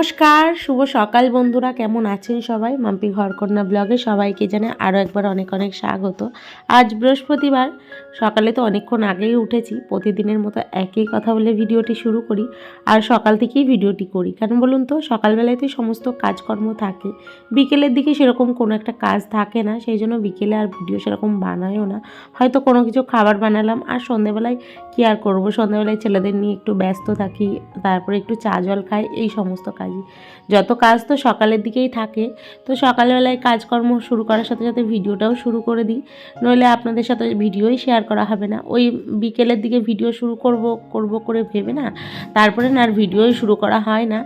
নমস্কার, শুভ সকাল বন্ধুরা, কেমন আছেন সবাই? মাম্পি ঘরকন্যা ব্লগে সবাইকে জানে আরও একবার অনেক অনেক স্বাগত। আজ বৃহস্পতিবার, সকালে তো অনেকক্ষণ আগেই উঠেছি, প্রতিদিনের মতো একই কথা বলে ভিডিওটি শুরু করি, আর সকাল থেকেই ভিডিওটি করি। কেন বলুন তো সকালবেলাতে সমস্ত কাজকর্ম থাকে, বিকেলের দিকে সেরকম কোনো একটা কাজ থাকে না, সেই জন্য বিকেলে আর ভিডিও সেরকম বানায়ও না। হয়তো কোনো কিছু খাবার বানালাম, আর সন্ধেবেলায় কী আর করব? সন্ধ্যাবেলায় ছেলেদের নিয়ে একটু ব্যস্ত থাকি, তারপরে একটু চা জল খাই, এই সমস্ত কাজই। যত কাজ তো সকালের দিকেই থাকে, তো সকালবেলায় কাজকর্ম শুরু করার সাথে সাথে ভিডিওটাও শুরু করে দিই। নইলে আপনাদের সাথে ভিডিওই শেয়ার করা হবে না। ওই বিকেলের দিকে ভিডিও শুরু করব করব করে ভেবে না, তারপরে না আর ভিডিওই শুরু করা হয় না।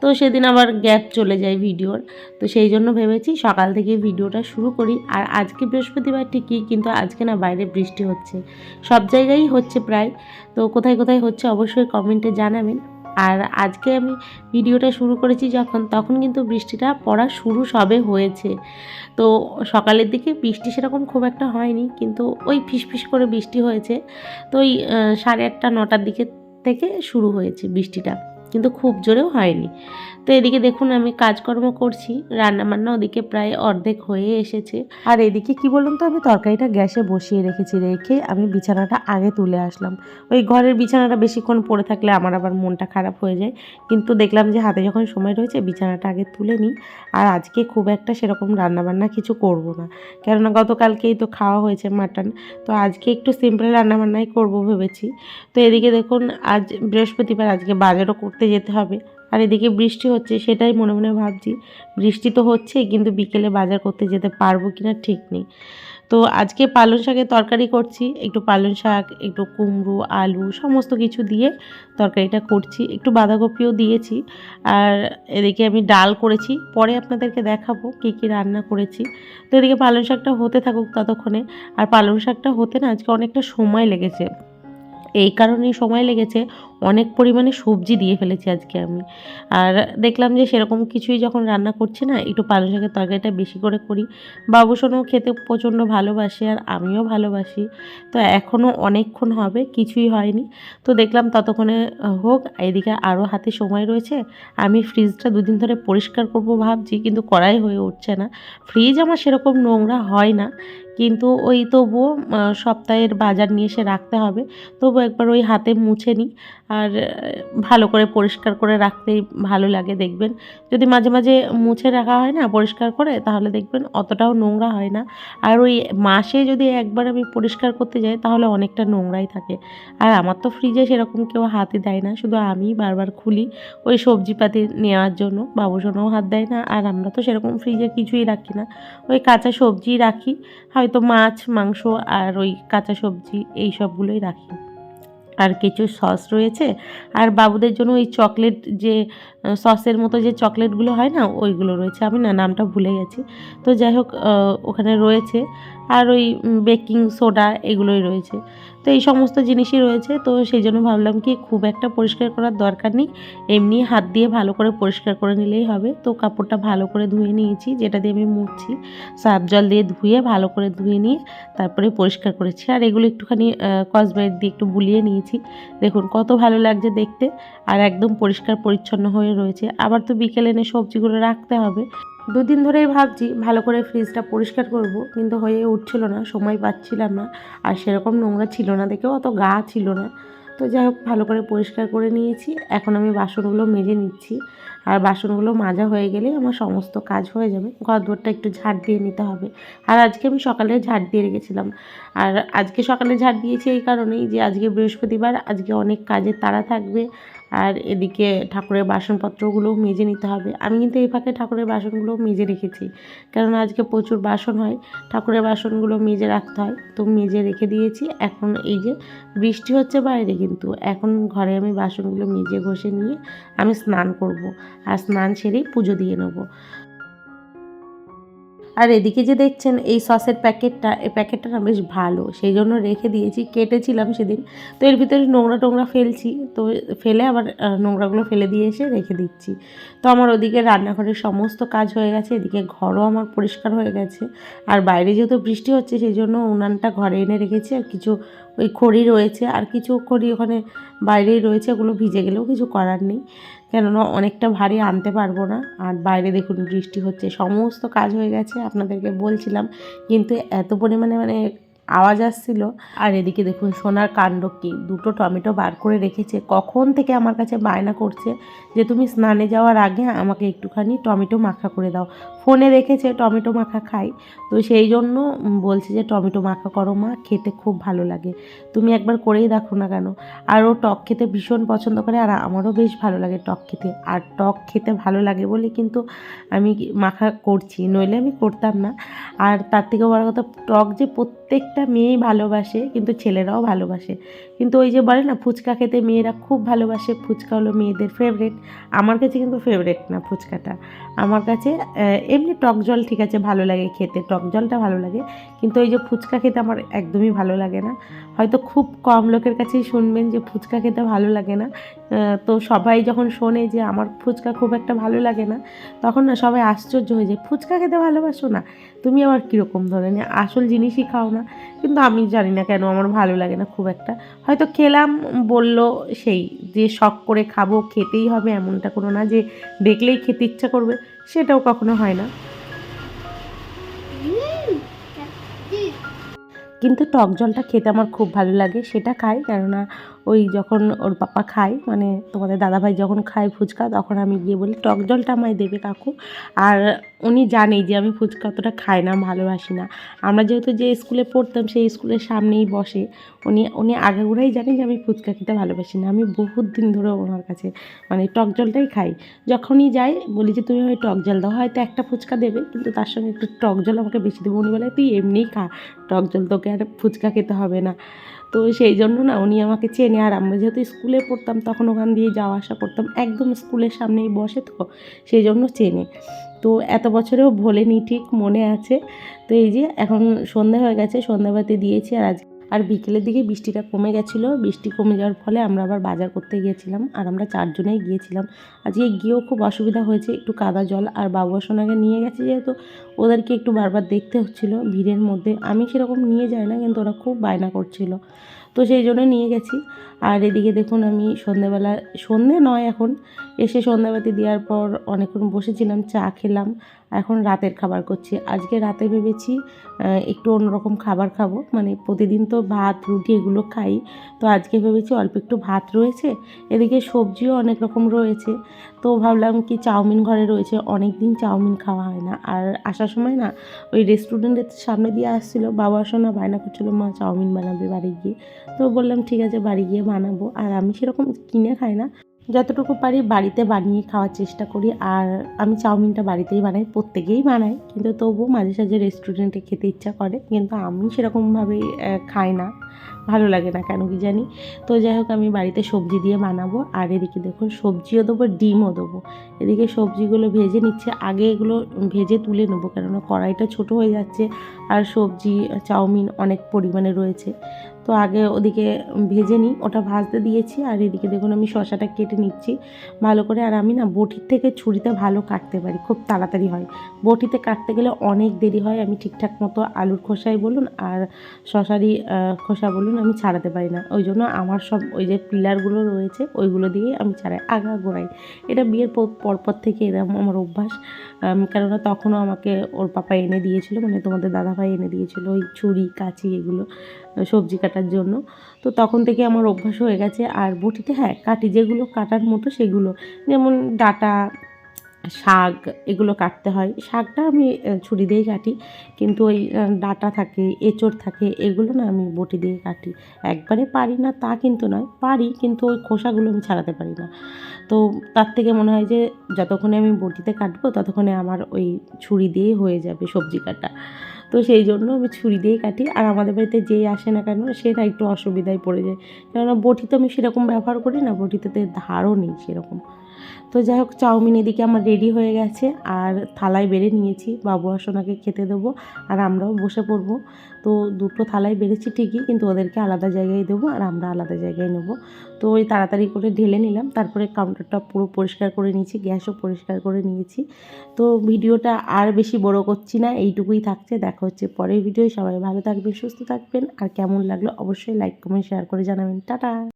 তো সেদিন আবার গ্যাপ চলে যায় ভিডিওর, তো সেই জন্য ভেবেছি সকাল থেকে ভিডিওটা শুরু করি। আর আজকে বৃহস্পতিবার ঠিকই, কিন্তু আজকে না বাইরে বৃষ্টি হচ্ছে। সব জায়গায়ই হচ্ছে প্রায়। তো কোথায় কোথায় হচ্ছে অবশ্যই কমেন্টে জানাবেন। আর আজকে আমি ভিডিওটা শুরু করেছি যখন, তখন কিন্তু বৃষ্টিটা পড়া শুরু সবে হয়েছে। তো সকালের দিকে বৃষ্টি সেরকম খুব একটা হয়নি, কিন্তু ওই ফিসফিস করে বৃষ্টি হয়েছে। তো ওই সাড়ে আটটা, নটার দিকে থেকে শুরু হয়েছে বৃষ্টিটা। কিন্তু খুব জোরেও হয়নি। তো এদিকে দেখুন আমি কাজকর্ম করছি, রান্নাবান্না ওদিকে প্রায় অর্ধেক হয়ে এসেছে। আর এদিকে কি বলুন তো, আমি তরকারিটা গ্যাসে বসিয়ে রেখেছি, রেখে আমি বিছানাটা আগে তুলে আসলাম। ওই ঘরের বিছানাটা বেশিক্ষণ পড়ে থাকলে আমার আবার মনটা খারাপ হয়ে যায়। কিন্তু দেখলাম যে হাতে যখন সময় রয়েছে, বিছানাটা আগে তুলে নিই। আর আজকে খুব একটা সেরকম রান্নাবান্না কিছু করব না। কেননা গতকালকেই তো খাওয়া হয়েছে মাটন। তো আজকে একটু সিম্পল রান্নাবান্নাই করব ভেবেছি। তো এদিকে দেখুন, আজ বৃহস্পতিবার, আজকে বাজারও করতে যেতে হবে। আর এদিকে বৃষ্টি হচ্ছে, সেটাই মনে মনে ভাবছি। বৃষ্টি তো হচ্ছেই, কিন্তু বিকেলে বাজার করতে যেতে পারব কিনা ঠিক নেই। তো আজকে পালং শাকের তরকারি করছি, একটু পালং শাক, একটু কুমড়ো, আলু, সমস্ত কিছু দিয়ে তরকারিটা করছি। একটু বাঁধাকপিও দিয়েছি, আর এদিকে আমি ডাল করেছি। পরে আপনাদেরকে দেখাবো কী কী রান্না করেছি। তো এদিকে পালং শাকটা হতে থাকুক ততক্ষণে। আর পালং শাকটা হতে না আজকে অনেকটা সময় লেগেছে। এই কারণেই সময় লেগেছে। অনেক পরিমাণে সবজি দিয়ে ফেলেছি আজকে আমি। আর দেখলাম যে সেরকম কিছুই যখন রান্না করছি না, একটু পালং শাকের তরকারিটা বেশি করে করি। বাবুসোনও খেতে প্রচণ্ড ভালোবাসে আর আমিও ভালোবাসি। তো এখনও অনেকক্ষণ হবে, কিছুই হয়নি। তো দেখলাম ততক্ষণে হোক, এদিকে আরও হাতে সময় রয়েছে। আমি ফ্রিজটা দুদিন ধরে পরিষ্কার করব ভাবছি, কিন্তু করাই হয়ে উঠছে না। ফ্রিজ আমার সেরকম নোংরা হয় না, কিন্তু ওই তবুও সপ্তাহের বাজার নিয়ে এসে রাখতে হবে। তবু একবার ওই হাতে মুছে নিই। আর ভালো করে পরিষ্কার করে রাখতেই ভালো লাগে দেখবেন। যদি মাঝে মাঝে মুছে রাখা হয় না, পরিষ্কার করে, তাহলে দেখবেন অতটাও নোংরা হয় না। আর ওই মাসে যদি একবার আমি পরিষ্কার করতে যাই, তাহলে অনেকটা নোংরাই থাকে। আর আমার তো ফ্রিজে সেরকম কেউ হাতই দেয় না, শুধু আমি বারবার খুলি ওই সবজিপাতি নেওয়ার জন্য। বাবুসোনাও হাত দেয় না, আর আমরা তো সেরকম ফ্রিজে কিছুই রাখি না। ওই কাঁচা সবজি রাখি, হয়তো মাছ, মাংস আর ওই কাঁচা সবজি, এই সবগুলোই রাখি। আর কিছু সস রয়েছে। আর বাবুদের জন্য ওই চকলেট যে সসের মতো যে চকলেটগুলো হয় না, ওইগুলো রয়েছে। আমি না, নামটা ভুলে গেছি। তো যাই হোক ওখানে রয়েছে। আর ওই বেকিং সোডা এগুলোই রয়েছে। তো এই সমস্ত জিনিসই রয়েছে। তো সেই জন্য ভাবলাম কি, খুব একটা পরিষ্কার করার দরকার নেই। এমনি হাত দিয়ে ভালো করে পরিষ্কার করে নিলেই হবে। তো কাপড়টা ভালো করে ধুয়ে নিয়েছি, যেটা দিয়ে আমি মুছছি সার্ফ জল দিয়ে ধুয়ে ভালো করে ধুয়ে নিয়ে তারপরে পরিষ্কার করেছি। আর এগুলো একটুখানি কসবাইট দিয়ে একটু বুলিয়ে নিয়েছি। দেখুন, কত ভালো লাগছে দেখতে। আর একদম পরিষ্কার পরিচ্ছন্ন হয়ে রয়েছে। আবার তো বিকেলে এনে সবজিগুলো রাখতে হবে। দুদিন ধরেই ভাবছি, ভালো করে ফ্রিজটা পরিষ্কার করব, কিন্তু হয়ে উঠছিল না, সময় পাচ্ছিলাম না। আর সেরকম নোংরা ছিল না দেখেও, অত গা ছিল না। তো যাই হোক, ভালো করে পরিষ্কার করে নিয়েছি। এখন আমি বাসনগুলো মেজে নিচ্ছি। আর বাসনগুলো মাজা হয়ে গেলে আমার সমস্ত কাজ হয়ে যাবে। ঘর একটু ঝাড় দিয়ে নিতে হবে। আর আজকে আমি সকালে ঝাড় দিয়ে রেখেছিলাম। আর আজকে সকালে ঝাড় দিয়েছি এই কারণেই যে আজকে বৃহস্পতিবার, আজকে অনেক কাজের তাড়া থাকবে। আর এদিকে ঠাকুরের বাসনপত্রগুলোও মেজে নিতে হবে। আমি কিন্তু এই ফাঁকে ঠাকুরের বাসনগুলো মেজে রেখেছি। কারণ আজকে প্রচুর বাসন হয়। ঠাকুরের বাসনগুলো মেজে রাখতে হয়। তো মেজে রেখে দিয়েছি। এখন এই যে বৃষ্টি হচ্ছে বাইরে কিন্তু। এখন ঘরে আমি বাসনগুলো মেজে ঘষে নিয়ে আমি স্নান করব। আর স্নান সেরেই পুজো দিয়ে নেব। আর এদিকে যে দেখছেন, এই সসের প্যাকেটটা এই প্যাকেটটা না বেশ ভালো, সেই জন্য রেখে দিয়েছি, কেটেছিলাম সেদিন। তো এর ভিতরে নোংরা টোংরা ফেলছি, তো ফেলে আবার নোংরাগুলো ফেলে দিয়ে এসে রেখে দিচ্ছি। তো আমার ওদিকে রান্নাঘরের সমস্ত কাজ হয়ে গেছে, এদিকে ঘরও আমার পরিষ্কার হয়ে গেছে। আর বাইরে যেহেতু বৃষ্টি হচ্ছে, সেই জন্য উনানটা ঘরে এনে রেখেছি, আর কিছু ওই খড়ি রয়েছে, আর কিছু খড়ি ওখানে বাইরেই রয়েছে, ওগুলো ভিজে গেলেও কিছু করার নেই। কেননা অনেকটা ভারী আনতে পারব না। আর বাইরে দেখুন বৃষ্টি হচ্ছে, সমস্ত কাজ হয়ে গেছে, আপনাদেরকে বলছিলাম, কিন্তু এত পরিমাণে মানে আওয়াজ আসছিল। আর এদিকে দেখুন সোনার কাণ্ড কি, দুটো টমেটো বার করে রেখেছে, কখন থেকে আমার কাছে বায়না করছে যে তুমি স্নানে যাওয়ার আগে আমাকে একটুখানি টমেটো মাখা করে দাও। ফোনে দেখেছে টমেটো মাখা খাই। তো সেই জন্য বলছে যে, টমেটো মাখা করো মা, খেতে খুব ভালো লাগে। তুমি একবার করেই দেখো না কেন? আর ও টক খেতে ভীষণ পছন্দ করে, আর আমারও বেশ ভালো লাগে টক খেতে। আর টক খেতে ভালো লাগে বলে কিন্তু আমি মাখা করছি, নইলে আমি করতাম না। আর তার থেকে বড় কথা, টক যে প্রত্যেকটা মেয়েই ভালোবাসে, কিন্তু ছেলেরাও ভালোবাসে। কিন্তু ওই যে বলে না, ফুচকা খেতে মেয়েরা খুব ভালোবাসে। ফুচকা হলো মেয়েদের ফেভারেট আমার কাছে কিন্তু ফেভারেট না ফুচকাটা। আমার কাছে এমনি টক জল ঠিক আছে, ভালো লাগে খেতে। টক জলটা ভালো লাগে। কিন্তু ওই যে ফুচকা খেতে আমার একদমই ভালো লাগে না। হয়তো খুব কম লোকের কাছেই শুনবেন যে ফুচকা খেতে ভালো লাগে না। তো সবাই যখন শোনে যে আমার ফুচকা খুব একটা ভালো লাগে না, তখন না সবাই আশ্চর্য হয়ে যায়, ফুচকা খেতে ভালোবাসো না? তুমি আবার কীরকম ধরনের আসল জিনিসই খাও না? কিন্তু আমি জানি না কেন আমার ভালো লাগে না খুব একটা। হয়তো খেলাম, বলল সেই যে শখ করে খাব, খেতেই হবে এমনটা কোনো না যে দেখলেই খেতে ইচ্ছা করবে, সেটাও কখনো হয় না। কিন্তু টক জলটা খেতে আমার খুব ভালো লাগে সেটা খাই। কেননা ওই যখন ওর পাপা খায় মানে তোমাদের দাদাভাই যখন খায় ফুচকা, তখন আমি গিয়ে বলি, টক জলটা আমায় দেবে কাকু। আর উনি জানে যে আমি ফুচকা অতটা খাই না, ভালোবাসি না। আমরা যেহেতু যে স্কুলে পড়তাম, সেই স্কুলের সামনেই বসে, উনি উনি আগাগোড়াই জানে যে আমি ফুচকা খেতে ভালোবাসি না। আমি বহুত দিন ধরে ওনার কাছে মানে টক জলটাই খাই। যখনই যাই, বলি যে, তুমি ওই টক জল দাও। হয়তো একটা ফুচকা দেবে, কিন্তু তার সঙ্গে একটু টক জল আমাকে বেশি দেবে। উনি বলে, তুই এমনিই খা, টক জল তোকে আর ফুচকা খেতে হবে না। তো সেই জন্য না উনি আমাকে চেনে। আর আমরা যেহেতু স্কুলে পড়তাম, তখন ওখান দিয়ে যাওয়া আসা করতাম। একদম স্কুলের সামনেই বসে তো, সেই জন্য চেনে। তো এত বছরেও ভোলেনি, ঠিক মনে আছে। তো এই যে এখন সন্ধ্যা হয়ে গেছে সন্ধ্যাবাতি দিয়েছি আর আজ আর বিকেলের দিকে বৃষ্টিটা কমে গেছিল। বৃষ্টি কমে যাওয়ার ফলে আমরা আবার বাজার করতে গিয়েছিলাম আর আমরা চারজনেই গিয়েছিলাম। আজকে গিয়েও খুব অসুবিধা হয়েছে, একটু কাদা জল আর বাবু সোনাকে নিয়ে গেছে যেহেতু ওদেরকে একটু বারবার দেখতে হচ্ছিল ভিড়ের মধ্যে। আমি সেরকম নিয়ে যাই না কিন্তু ওরা খুব বায়না করছিল। তো সেই জন্য নিয়ে গেছি। আর এদিকে দেখুন আমি সন্ধেবেলা সন্ধে নয় এখন, এসে সন্ধ্যাবাতি দেওয়ার পর অনেকক্ষণ বসেছিলাম, চা খেলাম, এখন রাতের খাবার করছি। আজকে রাতে ভেবেছি একটু অন্যরকম খাবার খাব মানে প্রতিদিন তো ভাত, রুটি এগুলো খাই, তো আজকে ভেবেছি অল্প একটু ভাত রয়েছে, এদিকে সবজিও অনেক রকম রয়েছে, তো ভাবলাম কি চাউমিন ঘরে রয়েছে অনেক দিন চাউমিন খাওয়া হয় না, আর আসার সময় না ওই রেস্টুরেন্টের সামনে দিয়ে আসছিল, বাবা শোনা বায়না করছিল, মা, চাউমিন বানাবে বাড়ি গিয়ে। তো বললাম, ঠিক আছে, বাড়ি গিয়ে বানাবো। আর আমি সেরকম কিনে খাই না। যতটুকু পারি বাড়িতে বানিয়ে খাওয়ার চেষ্টা করি। আর আমি চাউমিনটা বাড়িতেই বানাই, প্রত্যেকেই বানাই কিন্তু তবুও মাঝে সাঝে রেস্টুরেন্টে খেতে ইচ্ছা করে। কিন্তু আমি সেরকমভাবে খাই না। ভালো লাগে না কেন কি জানি? তো যাই হোক, আমি বাড়িতে সবজি দিয়ে বানাবো। আর এদিকে দেখুন, সবজিও দেবো, ডিমও দেবো। এদিকে সবজিগুলো ভেজে নিচ্ছে। আগে এগুলো ভেজে তুলে নেব। কেননা কড়াইটা ছোট হয়ে যাচ্ছে। আর সবজি, চাউমিন অনেক পরিমাণে রয়েছে। তো আগে ওদিকে ভেজে নিই, ওটা ভাজতে দিয়েছি আর এদিকে দেখুন আমি শশাটা কেটে নিচ্ছি ভালো করে। আর আমি না বটির থেকে ছুরিতে ভালো কাটতে পারি, খুব তাড়াতাড়ি হয়। বটিতে কাটতে গেলে অনেক দেরি হয়, আমি ঠিকঠাক মতো আলুর খোসাই বলুন আর শশারই খোসা বলুন আমি ছাড়াতে পারি না। ওই জন্য আমার সব ওই যে পিলারগুলো রয়েছে ওইগুলো দিয়েই আমি ছাড়াই, আগা গোড়াই। এটা বিয়ের পরপর থেকে এরকম আমার অভ্যাস কেননা তখনও আমাকে ওর পাপা এনে দিয়েছিল মানে তোমাদের দাদাভাই এনে দিয়েছিল, ওই ছুরি, কাঁচি এগুলো। সবজি কাটার জন্য। তো তখন থেকে আমার অভ্যাস হয়ে গেছে। আর বটিতে হ্যাঁ কাটি যেগুলো কাটার মতো সেগুলো। যেমন ডাটা, শাক, এগুলো কাটতে হয়। শাকটা আমি ছুরি দিয়েই কাটি। কিন্তু ওই ডাটা থাকে, এঁচড় থাকে, এগুলো না আমি বটি দিয়ে কাটি। একবারে পারি না, তা কিন্তু নয়। পারি, কিন্তু ওই খোসাগুলো আমি ছাড়াতে পারি না। তো তার থেকে মনে হয় যে, যতক্ষণে আমি বটিতে কাটবো, ততক্ষণে আমার ওই ছুরি দিয়েই হয়ে যাবে সবজি কাটা। তো সেই জন্য আমি ছুরি দিয়েই কাটি। আর আমাদের বাড়িতে যেই আসে না কেন, সে না একটু অসুবিধায় পড়ে যায়। কেননা বটিতে আমি সেরকম ব্যবহার করি না, বটিতে ধারও নেই সেরকম। তো যাই হোক, চাউমিন এদিকে আমার রেডি হয়ে গেছে আর থালায় বেড়ে নিয়েছি। বাবু আর সোনাকে খেতে দেবো আর আমরাও বসে পড়ব। তো দুটো থালায় বেড়েছি ঠিকই, কিন্তু ওদেরকে আলাদা জায়গায় দেবো আর আমরা আলাদা জায়গায় নেব। তো ওই তাড়াতাড়ি করে ঢেলে নিলাম, তারপরে কাউন্টারটা পুরো পরিষ্কার করে নিয়েছি, গ্যাসও পরিষ্কার করে নিয়েছি। তো ভিডিওটা আর বেশি বড় করছি না, এইটুকুই থাকছে, দেখা হচ্ছে পরের ভিডিও সবাই ভালো থাকবেন, সুস্থ থাকবেন, আর কেমন লাগল অবশ্যই লাইক কমেন্ট শেয়ার করে জানাবেন। টাটা!